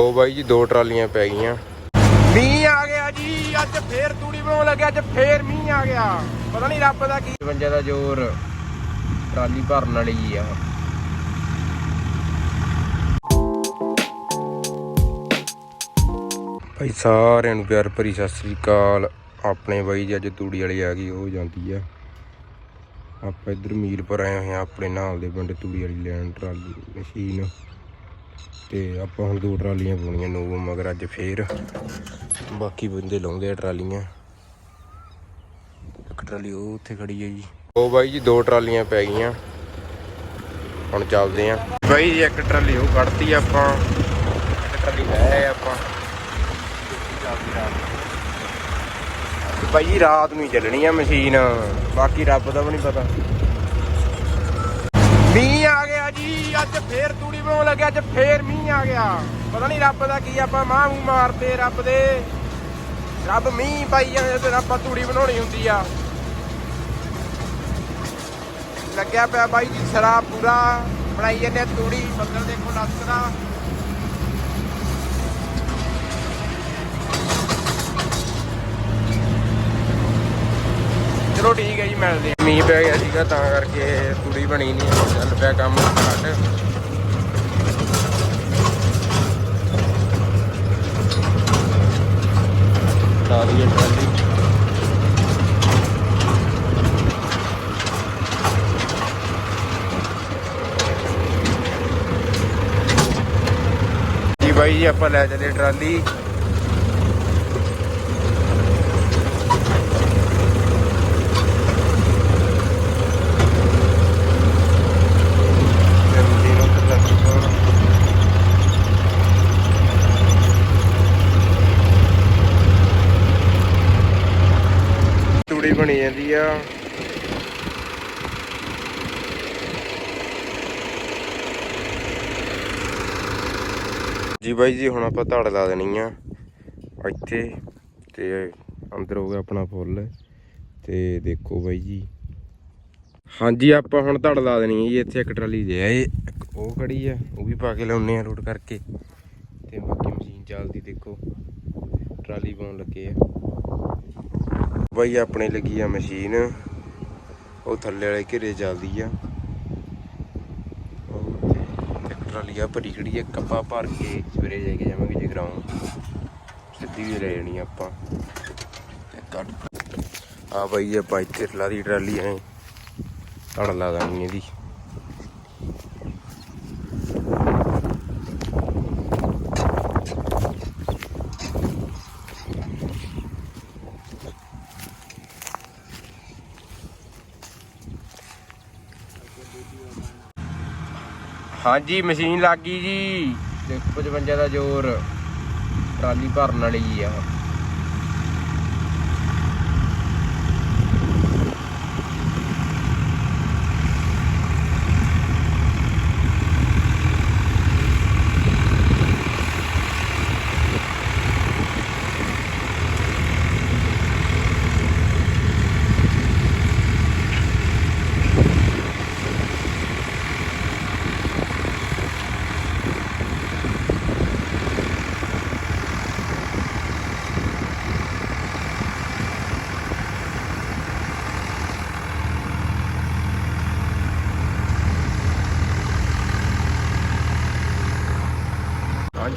ਉਹ ਬਾਈ ਜੀ ਦੋ ਟਰਾਲੀਆਂ ਪੈ ਗਈਆਂ। ਮੀਂਹ ਆ ਗਿਆ ਜੀ ਅੱਜ ਫੇਰ ਤੂੜੀ ਬਣਾਉਣ ਲੱਗਿਆ ਅੱਜ ਫੇਰ ਮੀਂਹ ਆ ਗਿਆ। ਪਤਾ ਨਹੀਂ ਰੱਬ ਦਾ ਕੀ ਬੰਜਾ ਦਾ ਜ਼ੋਰ ਟਰਾਲੀ ਭਰਨ ਵਾਲੀ ਆ। ਭਾਈ ਸਾਰਿਆਂ ਨੂੰ ਪਿਆਰ ਭਰੀ ਸਤਿ ਸ੍ਰੀ ਅਕਾਲ। ਆਪਣੇ ਬਾਈ ਜੀ ਅੱਜ ਤੂੜੀ ਵਾਲੀ ਆ ਗਈ ਹੋ ਜਾਂਦੀ ਆ। ਆਪਾਂ ਇੱਧਰ ਮੀਰਪੁਰ ਆਏ ਹੋਏ ਆ ਆਪਣੇ ਨਾਲ ਦੇ ਪਿੰਡ ਤੂੜੀ ਵਾਲੀ ਲੈਣ ਟਰਾਲੀ ਮਸ਼ੀਨ। ਤੇ ਆਪਾਂ ਹੁਣ ਦੋ ਟਰਾਲੀਆਂ ਪਾਉਣੀਆਂ ਨੋ ਮਗਰ ਅੱਜ ਫੇਰ। ਬਾਕੀ ਬੰਦੇ ਲਾਉਂਦੇ ਆ ਟਰਾਲੀਆਂ। ਇੱਕ ਟਰਾਲੀ ਉਹ ਉੱਥੇ ਖੜੀ ਹੈ ਜੀ। ਉਹ ਬਾਈ ਜੀ, ਦੋ ਟਰਾਲੀਆਂ ਪੈ ਗਈਆਂ। ਹੁਣ ਚੱਲਦੇ ਆ। ਬਾਈ ਜੀ, ਇੱਕ ਟਰਾਲੀ ਉਹ ਕੱਢਤੀ ਆਪਾਂ। ਇੱਕ ਟਰਾਲੀ ਹੈ ਆਪਾਂ। ਬਾਈ ਜੀ, ਰਾਤ ਨੂੰ ਹੀ ਚੱਲਣੀ ਆ ਮਸ਼ੀਨ। ਬਾਕੀ ਰੱਬ ਦਾ ਵੀ ਨਹੀਂ ਪਤਾ। ਮੀਂਹ ਆ ਅੱਜ ਫੇਰ ਤੂੜੀ ਬਣਾਉਣ ਲੱਗਿਆ, ਅੱਜ ਫੇਰ ਮੀਂਹ ਆ ਗਿਆ। ਪਤਾ ਨਹੀਂ ਰੱਬ ਦਾ ਕੀ ਆਪਾਂ ਮਾਂ ਮੂੰਹ ਮਾਰਦੇ ਰੱਬ ਦੇ। ਰੱਬ ਮੀਂਹ ਪਾਈ ਜਾਂਦੇ ਤੇ ਆਪਾਂ ਤੂੜੀ ਬਣਾਉਣੀ ਹੁੰਦੀ ਆ। ਲੱਗਿਆ ਪਿਆ ਬਾਈ ਜੀ, ਸਰਾ ਪੂਰਾ। ਬਣਾਈ ਜਾਂਦੇ ਆ ਤੂੜੀ, ਬੱਦਲ ਦੇਖੋ ਲੱਸਰਾ ਚਲੋ ਠੀਕ ਹੈ ਜੀ, ਮਿਲਦੇ ਹਾਂ। ਮੀਂਹ ਪੈ ਗਿਆ ਸੀਗਾ, ਤਾਂ ਕਰਕੇ ਤੂੜੀ ਬਣੀ ਨਹੀਂ ਚੱਲ ਪਿਆ ਕੰਮ ਘੱਟ। ਲਾ ਦਈਏ ਟਰਾਲੀ। ਜੀ ਬਾਈ ਜੀ, ਆਪਾਂ ਲੈ ਚੱਲੇ ਟਰਾਲੀ ਜਲਦੀ ਨੂੰ ਤੇ ਲੱਗੀ ਪਾਉਣਾ ਤੂੜੀ ਬਣੀ ਜਾਂਦੀ ਆ। ਜੀ ਬਾਈ ਜੀ, ਹੁਣ ਆਪਾਂ ਧੜ ਲਾ ਦੇਣੀ ਆ। ਇੱਥੇ ਤੇ ਅੰਦਰ ਹੋ ਗਿਆ ਆਪਣਾ ਫੁੱਲ। ਤੇ ਦੇਖੋ ਬਾਈ ਜੀ। ਹਾਂਜੀ, ਆਪਾਂ ਹੁਣ ਧੜ ਲਾ ਦੇਣੀ ਹੈ ਜੀ। ਇੱਥੇ ਇੱਕ ਟਰਾਲੀ ਦੇ ਆਏ ਉਹ ਖੜੀ ਆ, ਉਹ ਵੀ ਪਾ ਕੇ ਲਾਉਣੇ ਆ ਰੋਡ ਕਰਕੇ। ਤੇ ਬਾਕੀ ਮਸ਼ੀਨ ਚੱਲਦੀ ਦੇਖੋ। ਟਰਾਲੀ ਪਾਉਣ ਲੱਗੇ ਆ। ਬਾਈ, ਆਪਣੇ ਲੱਗੀ ਆ ਮਸ਼ੀਨ। ਉਹ ਥੱਲੇ ਵਾਲੇ ਘੇਰੇ ਚੱਲਦੀ ਆ। ਉਹ ਉੱਥੇ ਇੱਕ ਟਰਾਲੀ ਆ ਭਰੀ ਖੜੀ ਆ ਕੱਪਾ ਭਰ ਕੇ ਸਵੇਰੇ ਜਾ ਕੇ ਜਾਵਾਂਗੇ ਜੇ ਜਗਰਾਉਂ ਸਿੱਧੀ ਵੀ ਲੈ ਜਾਣੀ ਆਪਾਂ। ਤੇ ਕੱਢ। ਆ ਬਾਈ, ਆਪਾਂ ਇੱਥੇ ਲਾ ਦੀ ਟਰਾਲੀ ਐ। ਧੜ ਲਾ ਦਾਂਗੇ ਇਹਦੀ। ਹਾਂਜੀ ਮਸ਼ੀਨ ਲੱਗ ਗਈ ਜੀ। ਦੇਖੋ 55 ਦਾ ਜ਼ੋਰ ਟਰਾਲੀ ਭਰਨ ਵਾਲੀ ਆ।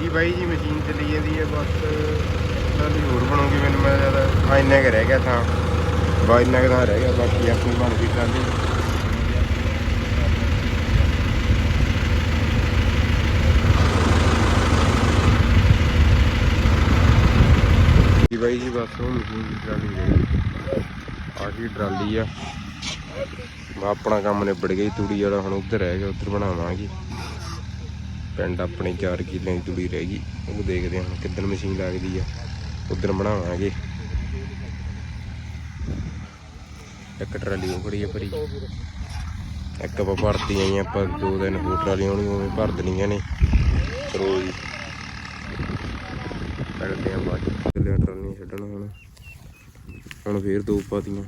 ਹਾਂਜੀ ਬਾਈ ਜੀ ਮਸ਼ੀਨ ਚੱਲੀ ਜਾਂਦੀ ਹੈ ਬਸ ਟਰਾਲੀ ਹੋਰ ਬਣੂਗੀ ਮੈਨੂੰ ਮੈਂ ਜ਼ਿਆਦਾ ਆ ਇੰਨਾ ਕੁ ਰਹਿ ਗਿਆ ਥਾਂ। ਬਾ ਇੰਨਾ ਕੁ ਤਾਂ ਰਹਿ ਗਿਆ ਬਾਕੀ ਆਪਣੀ ਬਣ ਗਈ ਟਰਾਲੀ ਜੀ ਬਾਈ ਜੀ ਬਸ ਉਹ ਮਸ਼ੀਨ ਦੀ ਟਰਾਲੀ ਰਹਿ ਗਈ ਆ ਜੀ ਟਰਾਲੀ ਆ। ਆਪਣਾ ਕੰਮ ਨਿਬੜ ਗਿਆ ਜੀ, ਤੂੜੀ ਵਾਲਾ ਹੁਣ ਉੱਧਰ ਰਹਿ ਗਿਆ ਉੱਧਰ ਬਣਾਵਾਂਗੇ। ਪਿੰਡ ਆਪਣੇ 4 ਕਿੱਲਿਆਂ ਦੀ ਤੂੜੀ ਰਹਿ ਗਈ। ਉਹ ਦੇਖਦੇ ਹਾਂ ਹੁਣ ਕਿੱਦਣ ਮਸ਼ੀਨ ਲੱਗਦੀ ਆ। ਉਧਰ ਬਣਾਵਾਂਗੇ। ਇੱਕ ਟਰਾਲੀ ਉਹ ਖੜੀ ਆ ਭਰੀ। ਇੱਕ ਆਪਾਂ ਭਰਤੀ ਆਈ ਆਪਾਂ ਦੋ ਦਿਨ ਹੋਰ ਟਰਾਲੀਆਂ ਹੋਣੀ ਉਵੇਂ ਭਰ ਦੇਣੀਆਂ ਨੇ। ਰੋਜ਼ ਕਰਦੇ ਆ ਬਾਅਦ ਚ। ਟਰਾਲੀਆਂ ਛੱਡਣ ਹੁਣ। ਹੁਣ ਫੇਰ ਦੋ ਪਾਤੀਆਂ